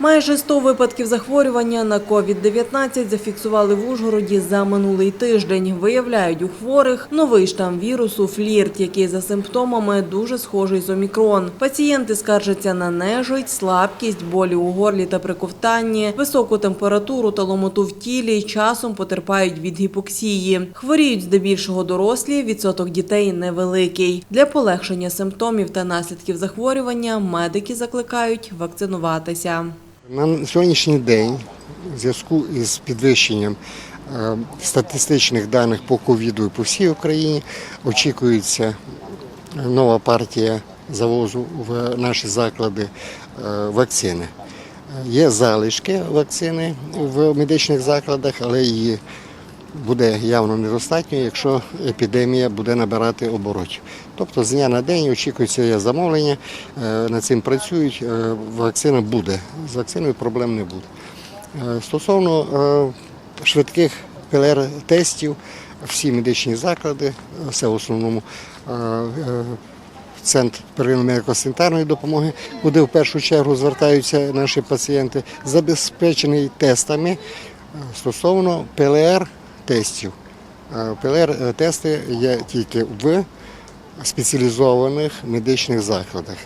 Майже 100 випадків захворювання на COVID-19 зафіксували в Ужгороді за минулий тиждень. Виявляють у хворих новий штам вірусу флірт, який за симптомами дуже схожий з омікрон. Пацієнти скаржаться на нежить, слабкість, болі у горлі та при ковтанні, високу температуру та ломоту в тілі, часом потерпають від гіпоксії. Хворіють здебільшого дорослі, відсоток дітей невеликий. Для полегшення симптомів та наслідків захворювання медики закликають вакцинуватися. На сьогоднішній день в зв'язку із підвищенням е, статистичних даних по ковіду по всій Україні очікується нова партія завозу в наші заклади е, вакцини. Е, Є залишки вакцини в медичних закладах, але її буде явно недостатньо, якщо епідемія буде набирати оборотів. Тобто з дня на день очікується є замовлення, е, над цим працюють, е, вакцина буде. З вакциною проблем не буде. Е, Стосовно швидких ПЛР-тестів, всі медичні заклади, е, це в основному центр первинної медико-санітарної допомоги, куди в першу чергу звертаються наші пацієнти, забезпечений тестами стосовно ПЛР-тестів. Е, ПЛР-тести є тільки в спеціалізованих медичних закладах.